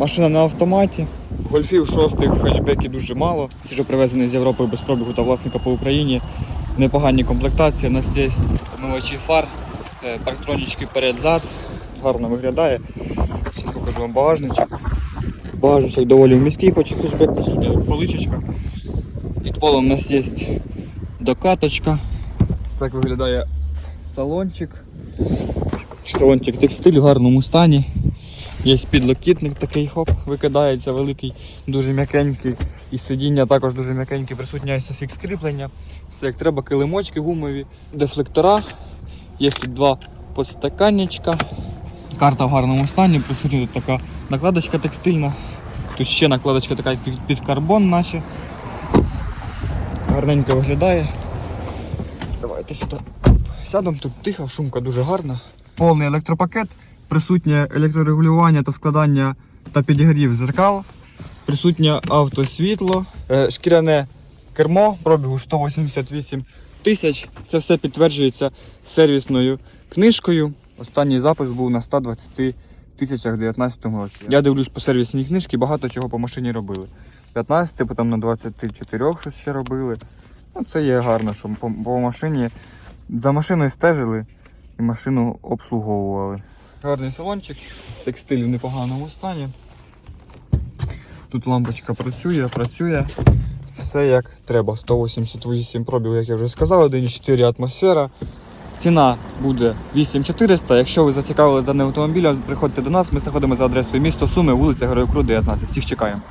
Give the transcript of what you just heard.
Машина на автоматі. Гольфів шостих, хетчбеків дуже мало. Свіжо привезений з Європи без пробігу та власника по Україні. Непогані комплектації. У нас є омивачі фар, е, парктронічки перед-зад. Гарно виглядає. Зараз покажу вам багажничок. Багажничок доволі міський, хоч хетчбек присутня поличечка. Під полом у нас є докаточка. Так виглядає салончик. Салончик текстиль в гарному стані. Є підлокітник такий, хоп, викидається великий, дуже м'якенький. І сидіння також дуже м'якеньке, присутня ISOFIX кріплення. Все як треба, килимочки гумові, дефлектора. Є тут два подстаканничка. Карта в гарному стані, присутня тут така накладочка текстильна. Тут ще накладочка така під карбон наче. Гарненько виглядає. Давайте сюди сядемо, тут тихо, шумка дуже гарна. Повний електропакет, присутнє електрорегулювання та складання та підігрів зеркал, присутнє автосвітло, е, шкіряне кермо пробігу 188 тисяч. Це все підтверджується сервісною книжкою. Останній запис був на 120 тисячах в 2019 році. Я дивлюсь по сервісній книжці, багато чого по машині робили. 15, потім на 24 щось ще робили. Ну, це є гарно, що по, по машині за машиною стежили і машину обслуговували. Гарний салончик, текстиль в непоганому стані. Тут лампочка працює, працює. Все як треба. 188 пробів, як я вже сказав, 1,4 атмосфера. Ціна буде 8400. Якщо ви зацікавили даним автомобілем, приходьте до нас. Ми знаходимося за адресою місто Суми, вулиця Героїв Кру, 19. Всіх чекаємо.